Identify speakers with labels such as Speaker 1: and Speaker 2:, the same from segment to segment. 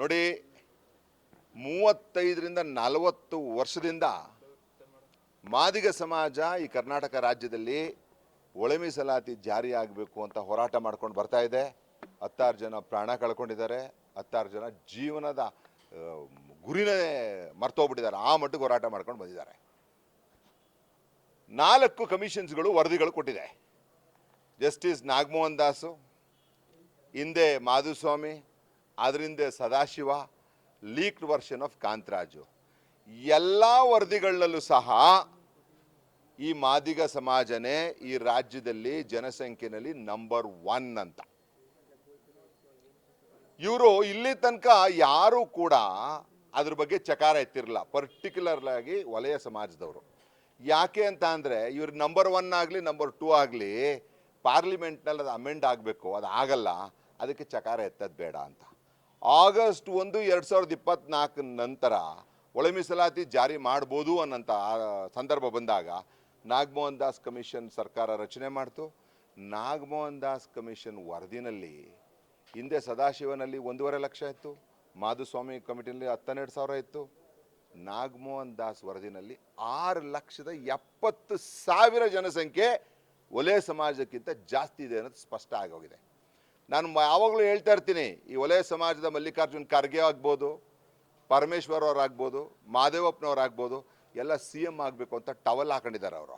Speaker 1: ನೋಡಿ, ಮೂವತ್ತೈದರಿಂದ ನಲವತ್ತು ವರ್ಷದಿಂದ ಮಾದಿಗ ಸಮಾಜ ಈ ಕರ್ನಾಟಕ ರಾಜ್ಯದಲ್ಲಿ ಒಳ ಮೀಸಲಾತಿ ಜಾರಿಯಾಗಬೇಕು ಅಂತ ಹೋರಾಟ ಮಾಡ್ಕೊಂಡು ಬರ್ತಾ ಇದೆ. ಹತ್ತಾರು ಜನ ಪ್ರಾಣ ಕಳ್ಕೊಂಡಿದ್ದಾರೆ. ಹತ್ತಾರು ಜನ ಜೀವನದ ಗುರಿನೇ ಮರ್ತೋಗ್ಬಿಟ್ಟಿದ್ದಾರೆ ಆ ಮಟ್ಟಿಗೆ ಹೋರಾಟ ಮಾಡ್ಕೊಂಡು ಬಂದಿದ್ದಾರೆ. ನಾಲ್ಕು ಕಮಿಷನ್ಸ್ಗಳು ವರದಿಗಳು ಕೊಟ್ಟಿದೆ. ಜಸ್ಟಿಸ್ ನಾಗಮೋಹನ್ ದಾಸು, ಹಿಂದೆ ಮಾಧುಸ್ವಾಮಿ ಅದರಿಂದ Sadashiva leaked version of Kantharaju. ಎಲ್ಲ ವರದಿಗಳಲ್ಲೂ ಸಹ ಈ ಮಾದಿಗ ಸಮಾಜನೇ ಈ ರಾಜ್ಯದಲ್ಲಿ ಜನಸಂಖ್ಯೆನಲ್ಲಿ ನಂಬರ್ ಒನ್ ಅಂತ. ಇವರು ಇಲ್ಲಿ ತನಕ ಯಾರೂ ಕೂಡ ಅದ್ರ ಬಗ್ಗೆ ಚಕಾರ ಎತ್ತಿರಲ್ಲ ಪರ್ಟಿಕ್ಯುಲರ್ ಆಗಿ ವಲಯ ಸಮಾಜದವರು. ಯಾಕೆ ಅಂತ ಅಂದರೆ ಇವ್ರ ನಂಬರ್ ಒನ್ ಆಗಲಿ ನಂಬರ್ ಟೂ ಆಗಲಿ ಪಾರ್ಲಿಮೆಂಟ್ನಲ್ಲಿ ಅದು ಅಮೆಂಡ್ ಆಗಬೇಕು, ಅದು ಆಗಲ್ಲ, ಅದಕ್ಕೆ ಚಕಾರ ಎತ್ತದ್ ಬೇಡ ಅಂತ. ಆಗಸ್ಟ್ ಒಂದು ಎರಡು ಸಾವಿರದ ಇಪ್ಪತ್ನಾಲ್ಕು ನಂತರ ಒಳ ಮೀಸಲಾತಿ ಜಾರಿ ಮಾಡ್ಬೋದು ಅನ್ನೋಂಥ ಸಂದರ್ಭ ಬಂದಾಗ ನಾಗಮೋಹನ್ ದಾಸ್ ಕಮಿಷನ್ ಸರ್ಕಾರ ರಚನೆ ಮಾಡ್ತು. ನಾಗಮೋಹನ್ ದಾಸ್ ಕಮಿಷನ್ ವರದಿನಲ್ಲಿ ಹಿಂದೆ ಸದಾಶಿವನಲ್ಲಿ ಒಂದೂವರೆ ಲಕ್ಷ ಇತ್ತು, ಮಾಧುಸ್ವಾಮಿ ಕಮಿಟಿನಲ್ಲಿ ಹತ್ತನ್ನೆರಡು ಸಾವಿರ ಇತ್ತು. ನಾಗಮೋಹನ್ ದಾಸ್ ವರದಿನಲ್ಲಿ ಆರು ಲಕ್ಷದ ಎಪ್ಪತ್ತು ಸಾವಿರ ಜನಸಂಖ್ಯೆ ಒಲೆ ಸಮಾಜಕ್ಕಿಂತ ಜಾಸ್ತಿ ಇದೆ ಅನ್ನೋದು ಸ್ಪಷ್ಟ ಆಗೋಗಿದೆ. ನಾನು ಯಾವಾಗಲೂ ಹೇಳ್ತಾ ಇರ್ತೀನಿ, ಈ ವಲಯ ಸಮಾಜದ ಮಲ್ಲಿಕಾರ್ಜುನ್ ಖರ್ಗೆ ಆಗ್ಬೋದು, ಪರಮೇಶ್ವರ್ ಅವ್ರು ಆಗ್ಬೋದು ಎಲ್ಲ ಸಿ ಎಂ ಆಗಬೇಕು ಅಂತ ಟವಲ್ ಹಾಕೊಂಡಿದ್ದಾರೆ ಅವರು.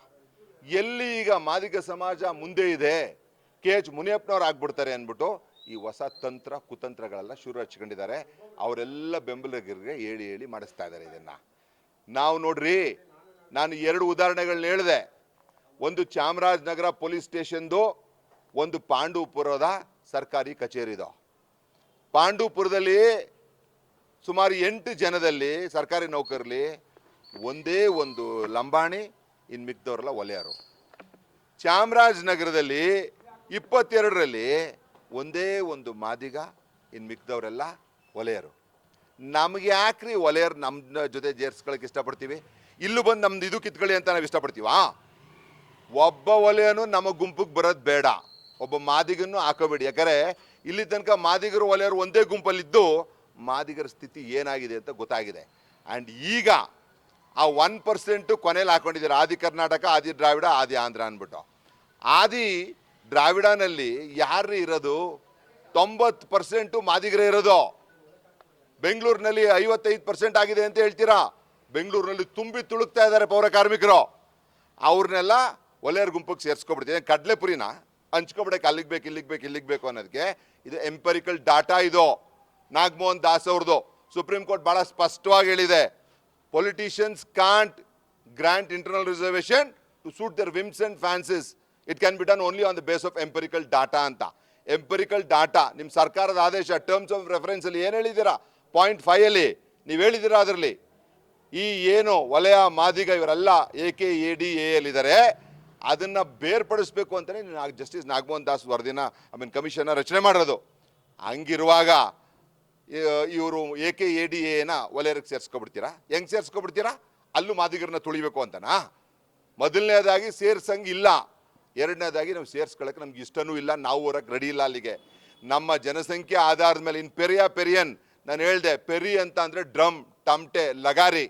Speaker 1: ಎಲ್ಲಿ ಈಗ ಮಾದಿಗ ಸಮಾಜ ಮುಂದೆ ಇದೆ, ಕೆ ಎಚ್ ಮುನಿಯಪ್ಪನವ್ರು ಆಗ್ಬಿಡ್ತಾರೆ ಅಂದ್ಬಿಟ್ಟು ಈ ಹೊಸ ತಂತ್ರ, ಕುತಂತ್ರಗಳೆಲ್ಲ ಶುರು ಹಚ್ಕೊಂಡಿದ್ದಾರೆ. ಅವರೆಲ್ಲ ಬೆಂಬಲಿಗರಿಗೆ ಹೇಳಿ ಹೇಳಿ ಮಾಡಿಸ್ತಾ ಇದ್ದಾರೆ ಇದನ್ನು. ನಾವು ನೋಡ್ರಿ, ನಾನು ಎರಡು ಉದಾಹರಣೆಗಳನ್ನ ಹೇಳಿದೆ. ಒಂದು ಚಾಮರಾಜನಗರ ಪೊಲೀಸ್ ಸ್ಟೇಷನ್ದು, ಒಂದು ಪಾಂಡವಪುರದ ಸರ್ಕಾರಿ ಕಚೇರಿದು ಪಾಂಡುಪುರದಲ್ಲಿ ಸುಮಾರು ಎಂಟು ಜನದಲ್ಲಿ ಸರ್ಕಾರಿ ನೌಕರಲ್ಲಿ ಒಂದೇ ಒಂದು ಲಂಬಾಣಿ ಇನ್ನು ಮಿಕ್ದವರೆಲ್ಲ ಒಲೆಯರು. ಚಾಮರಾಜನಗರದಲ್ಲಿ ಇಪ್ಪತ್ತೆರಡರಲ್ಲಿ ಒಂದೇ ಒಂದು ಮಾದಿಗ ಇನ್ನು ಮಿಕ್ದವರೆಲ್ಲ ಒಲೆಯರು. ನಮಗೆ ಯಾಕ್ರಿ ಒಲೆಯರು ನಮ್ಮ ಜೊತೆ ಜೇರ್ಸ್ಕೊಳಕ್ಕೆ ಇಷ್ಟಪಡ್ತೀವಿ? ಇಲ್ಲೂ ಬಂದು ನಮ್ದು ಇದು ಕಿತ್ಕೊಳ್ಳಿ ಅಂತ ನಾವು ಇಷ್ಟಪಡ್ತೀವಾ? ಒಬ್ಬ ಒಲೆಯನು ನಮ್ಮ ಗುಂಪಿಗೆ ಬರೋದು ಬೇಡ. ಒಬ್ಬ ಮಾದಿಗನ್ನು ಹಾಕೋಬೇಡಿ. ಯಾಕಂದ್ರೆ ಇಲ್ಲಿ ತನಕ ಮಾದಿಗರು ಒಲೆಯರು ಒಂದೇ ಗುಂಪಲ್ಲಿದ್ದು ಮಾದಿಗರ ಸ್ಥಿತಿ ಏನಾಗಿದೆ ಅಂತ ಗೊತ್ತಾಗಿದೆ. ಆ್ಯಂಡ್ ಈಗ ಆ ಒನ್ ಪರ್ಸೆಂಟು ಕೊನೆಯಲ್ಲಿ ಹಾಕೊಂಡಿದ್ದಾರೆ. ಆದಿ ಕರ್ನಾಟಕ, ಆದಿ ದ್ರಾವಿಡ, ಆದಿ ಆಂಧ್ರ ಅಂದ್ಬಿಟ್ಟು. ಆದಿ ದ್ರಾವಿಡನಲ್ಲಿ ಯಾರು ಇರೋದು? ತೊಂಬತ್ತು ಪರ್ಸೆಂಟು ಮಾದಿಗರೇ ಇರೋದು. ಬೆಂಗಳೂರಿನಲ್ಲಿ ಐವತ್ತೈದು ಪರ್ಸೆಂಟ್ ಆಗಿದೆ ಅಂತ ಹೇಳ್ತೀರಾ? ಬೆಂಗಳೂರಿನಲ್ಲಿ ತುಂಬಿ ತುಳುಕ್ತಾ ಇದ್ದಾರೆ ಪೌರ ಕಾರ್ಮಿಕರು. ಅವ್ರನ್ನೆಲ್ಲ ಒಲೆಯರ ಗುಂಪಿಗೆ ಸೇರಿಸ್ಕೊಬಿಡ್ತೀನಿ. ಕಡಲೆಪುರಿನ? ಹಂಚ್ಕೊಬಿಡಕ್ಕೆ ಅಲ್ಲಿಗೆ ಬೇಕು, ಇಲ್ಲಿಗೆ ಬೇಕು ಇಲ್ಲಿಗೆ ಬೇಕು ಅನ್ನೋದಕ್ಕೆ ಇದು ಎಂಪರಿಕಲ್ ಡಾಟಾ ಇದು. ನಾಗಮೋಹನ್ ದಾಸ್ ಅವ್ರದ್ದು ಸುಪ್ರೀಂ ಕೋರ್ಟ್ ಭಾಳ ಸ್ಪಷ್ಟವಾಗಿ ಹೇಳಿದೆ. Politicians can't grant internal reservation to suit their whims and fancies it can be done only on the base of empirical data ಅಂತ. ಎಂಪರಿಕಲ್ ಡಾಟಾ ನಿಮ್ಮ ಸರ್ಕಾರದ ಆದೇಶ ಟರ್ಮ್ಸ್ ಆಫ್ ರೆಫರೆನ್ಸಲ್ಲಿ ಏನು ಹೇಳಿದ್ದೀರಾ? ಪಾಯಿಂಟ್ ಫೈಯಲ್ಲಿ ನೀವು ಹೇಳಿದ್ದೀರಾ ಅದರಲ್ಲಿ? ಈ ಏನು ವಲಯ ಮಾದಿಗ ಇವರೆಲ್ಲ A K A D A ಇದ್ದಾರೆ ಅದನ್ನು ಬೇರ್ಪಡಿಸ್ಬೇಕು ಅಂತಲೇ ಜಸ್ಟಿಸ್ ನಾಗಮೋಹನ್ ದಾಸ್ ವರದಿನ ಐ ಮೀನ್ ಕಮಿಷನ್ನ ರಚನೆ ಮಾಡಿರೋದು. ಹಂಗಿರುವಾಗ ಇವರು ಎ ಕೆ ಎ ಡಿ ಎನ ವಲಯರಿಗೆ ಸೇರಿಸ್ಕೊಬಿಡ್ತೀರಾ? ಹೆಂಗೆ ಸೇರಿಸ್ಕೊಬಿಡ್ತೀರಾ? ಅಲ್ಲೂ ಮಾದಿಗರನ್ನ ತುಳಿಬೇಕು ಅಂತನಾ? ಮೊದಲನೇದಾಗಿ ಸೇರ್ಸಂಗಿಲ್ಲ ಎರಡನೇದಾಗಿ ನಾವು ಸೇರಿಸ್ಕೊಳ್ಳೋಕೆ ನಮ್ಗೆ ಇಷ್ಟನೂ ಇಲ್ಲ, ನಾವು ಹೊರಕ್ಕೆ ರೆಡಿ ಇಲ್ಲ ಅಲ್ಲಿಗೆ. ನಮ್ಮ ಜನಸಂಖ್ಯೆ ಆಧಾರದ ಮೇಲೆ ಇನ್ನು ಪೆರಿಯ ಪೆರಿಯನ್, ನಾನು ಹೇಳ್ದೆ, ಪೆರಿ ಅಂತ ಅಂದರೆ ಡ್ರಮ್, ಟಮಟೆ, ಲಗಾರಿ.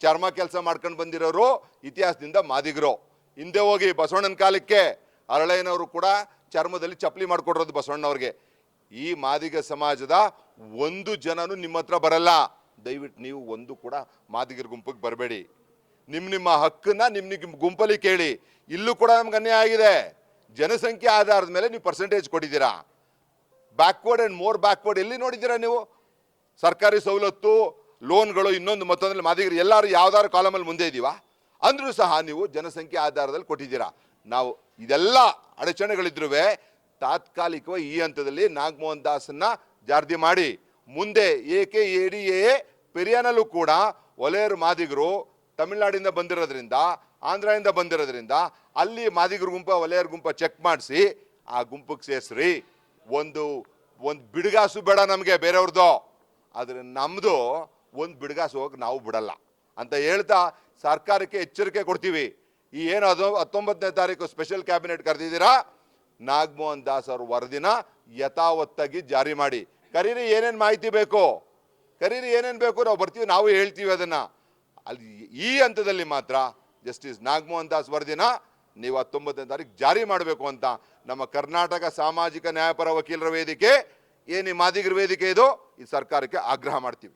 Speaker 1: ಚರ್ಮ ಕೆಲಸ ಮಾಡ್ಕೊಂಡು ಬಂದಿರೋರು, ಇತಿಹಾಸದಿಂದ ಮಾದಿಗರು. ಹಿಂದೆ ಹೋಗಿ ಬಸವಣ್ಣನ ಕಾಲಕ್ಕೆ ಅರಳಯ್ಯನವರು ಕೂಡ ಚರ್ಮದಲ್ಲಿ ಚಪ್ಪಲಿ ಮಾಡ್ಕೊಡ್ರೋದು ಬಸವಣ್ಣವ್ರಿಗೆ. ಈ ಮಾದಿಗ ಸಮಾಜದ ಒಂದು ಜನನು ನಿಮ್ಮ ಹತ್ರ ಬರಲ್ಲ. ದಯವಿಟ್ಟು ನೀವು ಒಂದು ಕೂಡ ಮಾದಿಗರ ಗುಂಪಿಗೆ ಬರಬೇಡಿ. ನಿಮ್ಮ ನಿಮ್ಮ ಹಕ್ಕನ್ನ ನಿಮ್ಮ ನಿಮ್ಮ ಗುಂಪಲ್ಲಿ ಕೇಳಿ. ಇಲ್ಲೂ ಕೂಡ ನಮ್ಗೆ ಅನ್ಯಾಯ ಆಗಿದೆ. ಜನಸಂಖ್ಯೆ ಆಧಾರದ ಮೇಲೆ ನೀವು ಪರ್ಸೆಂಟೇಜ್ ಕೊಟ್ಟಿದ್ದೀರಾ. ಬ್ಯಾಕ್ವರ್ಡ್ ಆ್ಯಂಡ್ ಮೋರ್ ಬ್ಯಾಕ್ವರ್ಡ್ ಎಲ್ಲಿ ನೋಡಿದ್ದೀರಾ ನೀವು? ಸರ್ಕಾರಿ ಸವಲತ್ತು ಲೋನ್ಗಳು ಇನ್ನೊಂದು ಮತ್ತೊಂದಲ್ಲಿ ಮಾದಿಗರು ಎಲ್ಲರೂ ಯಾವ್ದಾದ್ರು ಕಾಲಮಲ್ಲಿ ಮುಂದೆ ಇದ್ದೀವಾ ಅಂದ್ರೂ ಸಹ ನೀವು ಜನಸಂಖ್ಯೆ ಆಧಾರದಲ್ಲಿ ಕೊಟ್ಟಿದ್ದೀರಾ. ನಾವು ಇದೆಲ್ಲ ಅಡಚಣೆಗಳಿದ್ರೂ ತಾತ್ಕಾಲಿಕವಾಗಿ ಈ ಹಂತದಲ್ಲಿ ನಾಗಮೋಹನ್ ದಾಸನ್ನ ಜಾರ್ದಿ ಮಾಡಿ. ಮುಂದೆ ಏಕೆ ಎ ಡಿ ಎ, ಪೆರಿಯಾನಲ್ಲೂ ಕೂಡ ಒಲೆಯರು ಮಾದಿಗರು ತಮಿಳ್ನಾಡಿಂದ ಬಂದಿರೋದ್ರಿಂದ, ಆಂಧ್ರದಿಂದ ಬಂದಿರೋದ್ರಿಂದ ಅಲ್ಲಿ ಮಾದಿಗರ ಗುಂಪ, ಒಲೆಯರ್ ಗುಂಪ ಚೆಕ್ ಮಾಡಿಸಿ, ಆ ಗುಂಪಿಗೆ ಸೇರಿಸ್ರಿ. ಒಂದು ಒಂದು ಬಿಡುಗಾಸು ಬೇಡ ನಮಗೆ ಬೇರೆಯವ್ರದ್ದು ಆದರೆ ನಮ್ಮದು ಒಂದು ಬಿಡುಗಾಸು ಹೋಗಿ ನಾವು ಬಿಡಲ್ಲ. ಅಂತ ಹೇಳ್ತಾ ಸರ್ಕಾರಕ್ಕೆ ಎಚ್ಚರಿಕೆ ಕೊಡ್ತೀವಿ. ಈ ಏನು ಅದು ಹತ್ತೊಂಬತ್ತನೇ ತಾರೀಕು ಸ್ಪೆಷಲ್ ಕ್ಯಾಬಿನೆಟ್ ಕರೆದಿದ್ದೀರಾ? ನಾಗಮೋಹನ್ ದಾಸ್ ಅವ್ರ ವರದಿನ ಯಥಾವತ್ತಾಗಿ ಜಾರಿ ಮಾಡಿ. ಕರೀರಿ ಏನೇನು ಮಾಹಿತಿ ಬೇಕು? ಕರೀರಿ ಏನೇನು ಬೇಕು ನಾವು ಬರ್ತೀವಿ, ನಾವು ಹೇಳ್ತೀವಿ ಅದನ್ನು. ಅಲ್ಲಿ ಈ ಹಂತದಲ್ಲಿ ಮಾತ್ರ ಜಸ್ಟಿಸ್ ನಾಗಮೋಹನ್ ದಾಸ್ ವರದಿನ ನೀವು ಹತ್ತೊಂಬತ್ತನೇ ತಾರೀಕು ಜಾರಿ ಮಾಡಬೇಕು ಅಂತ. ನಮ್ಮ ಕರ್ನಾಟಕ ಸಾಮಾಜಿಕ ನ್ಯಾಯಪರ ವಕೀಲರ ವೇದಿಕೆ ಏನು ಮಾದಿಗರ ವೇದಿಕೆ ಇದು. ಈ ಸರ್ಕಾರಕ್ಕೆ ಆಗ್ರಹ ಮಾಡ್ತೀವಿ.